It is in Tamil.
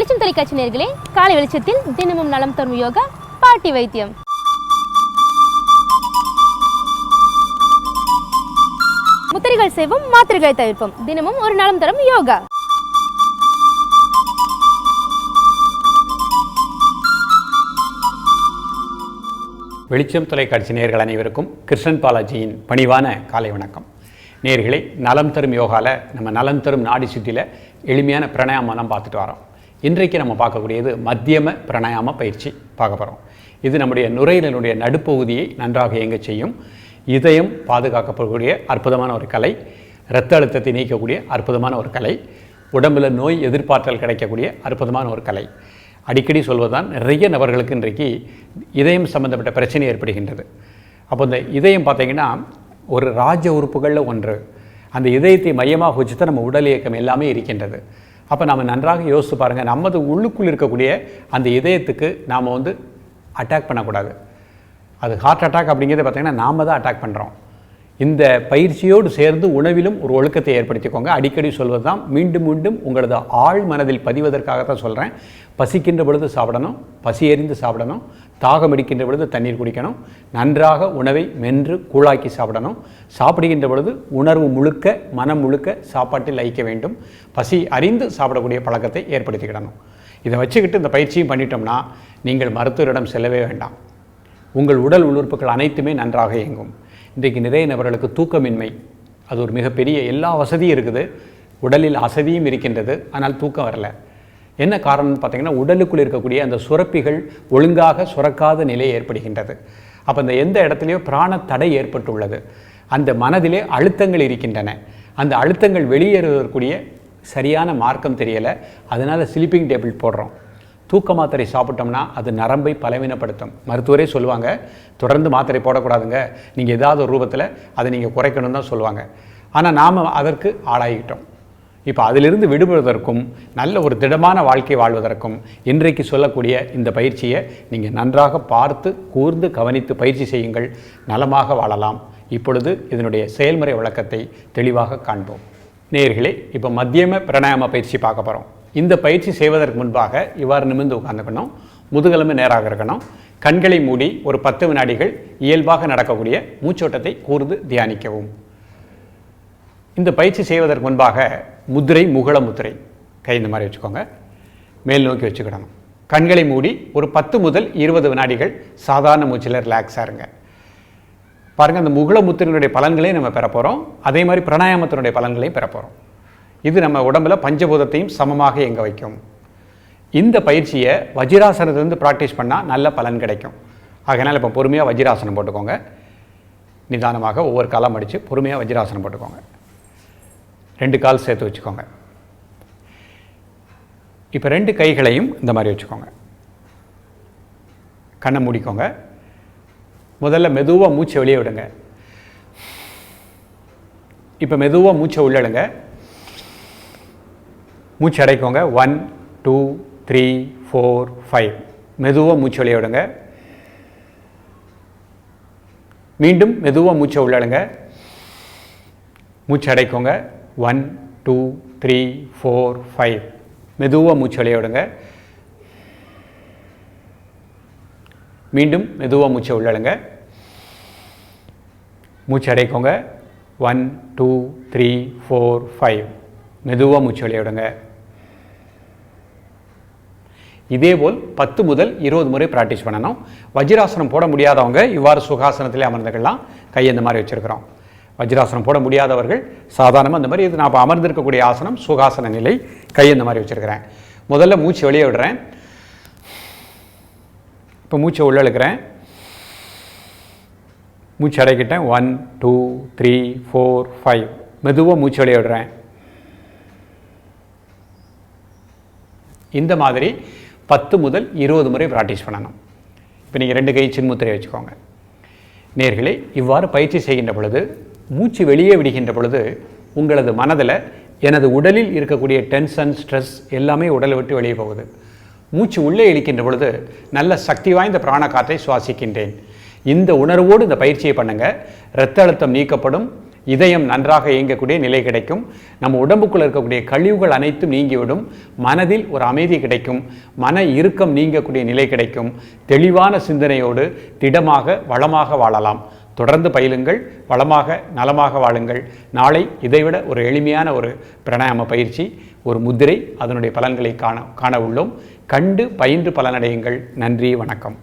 வெளிச்சம் தொலைக்காட்சி நேர்களே காலை வெளிச்சத்தில் தினமும் நலம் தரும் யோகா பாட்டி வைத்தியம். முத்திரைகள் செய்வோம் மாத்திரைகளை தவிர்ப்போம். தினமும் ஒரு நலம் தரும் யோகா. வெளிச்சம் தொலைக்காட்சி நேர்கள் அனைவருக்கும் கிருஷ்ணன் பாலாஜியின் பணிவான காலை வணக்கம். நேர்களை நலம் தரும் யோகாவில் நம்ம நலம் தரும் நாடி சுற்றியில் எளிமையான பிராணாயாமம் பார்த்துட்டு வரோம். இன்றைக்கு நம்ம பார்க்கக்கூடியது மத்தியம பிரணாயாம பயிற்சி பார்க்க போகிறோம் இது நம்முடைய நுரையீரலுடைய நடுப்பகுதியை நன்றாக இயங்க செய்யும். இதயம் பாதுகாக்கப்படக்கூடிய அற்புதமான ஒரு கலை. இரத்த அழுத்தத்தை நீக்கக்கூடிய அற்புதமான ஒரு கலை. உடம்பில் நோய் எதிர்பார்த்தல் கிடைக்கக்கூடிய அற்புதமான ஒரு கலை. அடிக்கடி சொல்வதுதான் நிறைய நபர்களுக்கு இன்றைக்கு இதயம் சம்பந்தப்பட்ட பிரச்சனை ஏற்படுகின்றது. அப்போ இந்த இதயம் பார்த்தீங்கன்னா ஒரு ராஜ உறுப்புகளில் ஒன்று. அந்த இதயத்தை மையமாக வச்சு தான் நம்ம உடல் இயக்கம் எல்லாமே இருக்கின்றது. அப்போ நாம் நன்றாக யோசித்து பாருங்கள் நமது உள்ளுக்குள் இருக்கக்கூடிய அந்த இதயத்துக்கு நாம் வந்து அட்டாக் பண்ணக்கூடாது. அது ஹார்ட் அட்டாக் அப்படிங்கிறது பார்த்தீங்கன்னா நாம தான் அட்டாக் பண்ணுறோம் இந்த பயிற்சியோடு சேர்ந்து உணவிலும் ஒரு ஒழுக்கத்தை ஏற்படுத்திக்கோங்க. அடிக்கடி சொல்வது தான் மீண்டும் மீண்டும் உங்களது ஆழ் மனதில் பதிவதற்காக தான் சொல்கிறேன் பசிக்கின்ற பொழுது சாப்பிடணும் பசி எறிந்து சாப்பிடணும் தாகம் அடிக்கின்ற பொழுது தண்ணீர் குடிக்கணும் நன்றாக உணவை மென்று கூழாக்கி சாப்பிடணும் சாப்பிடுகின்ற பொழுது உணர்வு முழுக்க மனம் முழுக்க சாப்பாட்டில் ஐக்க வேண்டும். பசி அறிந்து சாப்பிடக்கூடிய பழக்கத்தை ஏற்படுத்திக்கிடணும். இதை வச்சுக்கிட்டு இந்த பயிற்சியும் பண்ணிட்டோம்னா நீங்கள் மருத்துவரிடம் செல்லவே வேண்டாம். உங்கள் உடல் உறுப்புகள் அனைத்துமே நன்றாக இயங்கும். இன்றைக்கு நிறைய நபர்களுக்கு தூக்கமின்மை. அது ஒரு மிகப்பெரிய எல்லா வசதியும் இருக்குது. உடலில் அசதியும் இருக்கின்றது. ஆனால் தூக்கம் வரல. என்ன காரணம்னு பார்த்தீங்கன்னா உடலுக்குள் இருக்கக்கூடிய அந்த சுரப்பிகள் ஒழுங்காக சுரக்காத நிலை ஏற்படுகின்றது. அப்போ இந்த எந்த இடத்துலையோ பிராண தடை ஏற்பட்டுள்ளது. அந்த மனதிலே அழுத்தங்கள் இருக்கின்றன. அந்த அழுத்தங்கள் வெளியேறுவதற்குரிய சரியான மார்க்கம் தெரியலை. அதனால் ஸ்லீப்பிங் டேபிள் போடுறோம். தூக்க மாத்திரை சாப்பிட்டோம்னா அது நரம்பை பலவீனப்படுத்தும். மருத்துவரே சொல்லுவாங்க தொடர்ந்து மாத்திரை போடக்கூடாதுங்க. நீங்கள் ஏதாவது ஒரு ரூபத்தில் அதை நீங்கள் குறைக்கணும் தான் சொல்லுவாங்க. ஆனால் நாம் அதற்கு ஆளாகிட்டோம் இப்போ அதிலிருந்து விடுபடுவதற்கும் நல்ல ஒரு திடமான வாழ்க்கை வாழ்வதற்கும் இன்றைக்கு சொல்லக்கூடிய இந்த பயிற்சியை நீங்கள் நன்றாக பார்த்து கூர்ந்து கவனித்து பயிற்சி செய்யுங்கள். நலமாக வாழலாம். இப்பொழுது இதனுடைய செயல்முறை விளக்கத்தை தெளிவாக காண்போம். நேர்களே இப்போ மத்தியம பிரணாயாம பயிற்சி பார்க்க போகிறோம் இந்த பயிற்சி செய்வதற்கு முன்பாக இவ்வாறு நிமிர்ந்து உட்காந்துக்கணும் முதுகெலும்பு நேராக இருக்கணும். கண்களை மூடி ஒரு பத்து வினாடிகள் இயல்பாக நடக்கக்கூடிய மூச்சோட்டத்தை கூர்ந்து தியானிக்கவும். இந்த பயிற்சி செய்வதற்கு முன்பாக முதிரை முகுள முத்திரை கை இந்த மாதிரி வச்சுக்கோங்க. மேல் நோக்கி வச்சுக்கிடணும். கண்களை மூடி ஒரு பத்து முதல் இருபது வினாடிகள் சாதாரண மூச்சில் ரிலாக்ஸாக இருங்க. பாருங்கள் அந்த முகுள முத்திரையினுடைய பலன்களையும் நம்ம பெற போகிறோம் அதே மாதிரி பிராணாயாமத்தினுடைய பலன்களையும் பெற போகிறோம் இது நம்ம உடம்புல பஞ்சபூதத்தையும் சமமாக இயங்க வைக்கும். இந்த பயிற்சியை வஜிராசனத்திலிருந்து ப்ராக்டிஸ் பண்ணால் நல்ல பலன் கிடைக்கும். அதனால் இப்போ பொறுமையாக வஜிராசனம் போட்டுக்கோங்க. நிதானமாக ஒவ்வொரு காலம் அடித்து பொறுமையாக வஜிராசனம் போட்டுக்கோங்க. ரெண்டு கால் சேர்த்து வச்சுக்கோங்க. இப்போ ரெண்டு கைகளையும் இந்த மாதிரி வச்சுக்கோங்க. கண்ணை மூடிக்கோங்க. முதல்ல மெதுவாக மூச்சை வெளியே விடுங்க. இப்போ மெதுவாக மூச்சை உள்ளடுங்க மூச்சு அடைக்கோங்க one two three four five மெதுவாக மூச்சு வெளியே விடுங்க. மீண்டும் மெதுவாக மூச்சை உள்ளடுங்க மூச்சு அடைக்கோங்க one two three four five மெதுவாக மூச்சு வெளியே விடுங்க. மீண்டும் மெதுவாக மூச்சை உள்ளடுங்க மூச்சு அடைக்கோங்க one two three four five மெதுவாக மூச்சு வெளியே விடுங்க. இதேபோல் பத்து முதல் இருபது முறை ப்ராக்டிஸ் பண்ணணும். வஜ்ராசனம் போட முடியாதவங்க இவ்வாறு சுகாசனத்திலே அமர்ந்துக்கலாம். கை இந்த மாதிரி வச்சுருக்கிறோம். வஜ்ராசனம் போட முடியாதவர்கள் சாதாரணமாக இந்த மாதிரி இது நான் இப்போ அமர்ந்திருக்கக்கூடிய ஆசனம் சுகாசன நிலை கை இந்த மாதிரி வச்சுருக்கிறேன். முதல்ல மூச்சு வெளியே விடுறேன். இப்போ மூச்சை உள்ள இழுக்கிறேன். மூச்சு அடைக்கிட்டேன். One two three four five மெதுவாக மூச்சு வெளியே விடுறேன். இந்த மாதிரி பத்து முதல் இருபது முறை ப்ராக்டிஸ் பண்ணணும். இப்போ நீங்கள் ரெண்டு கை சின்முத்திரை வச்சுக்கோங்க. நேர்களே இவ்வாறு பயிற்சி செய்கின்ற பொழுது மூச்சு வெளியே விடுகின்ற பொழுது உங்களது மனதில் எனது உடலில் இருக்கக்கூடிய டென்ஷன் ஸ்ட்ரெஸ் எல்லாமே உடலை விட்டு வெளியே போகுது. மூச்சு உள்ளே இழுக்கின்ற பொழுது நல்ல சக்தி வாய்ந்த பிராண காற்றை சுவாசிக்கின்றேன். இந்த உணர்வோடு இந்த பயிற்சியை பண்ணுங்கள் இரத்த அழுத்தம் நீக்கப்படும். இதயம் நன்றாக இயங்கக்கூடிய நிலை கிடைக்கும். நம்ம உடம்புக்குள்ள இருக்கக்கூடிய கழிவுகள் அனைத்தும் நீங்கிவிடும். மனதில் ஒரு அமைதி கிடைக்கும். மன இறுக்கம் நீங்கக்கூடிய நிலை கிடைக்கும். தெளிவான சிந்தனையோடு திடமாக வளமாக வாழலாம். தொடர்ந்து பயிலுங்கள். வளமாக நலமாக வாழுங்கள். நாளை இதைவிட ஒரு எளிமையான ஒரு பிராணாயாம பயிற்சி ஒரு முத்திரை அதனுடைய பலன்களை காண காண உள்ளோம். கண்டு பயின்று பலனடையுங்கள். நன்றி வணக்கம்.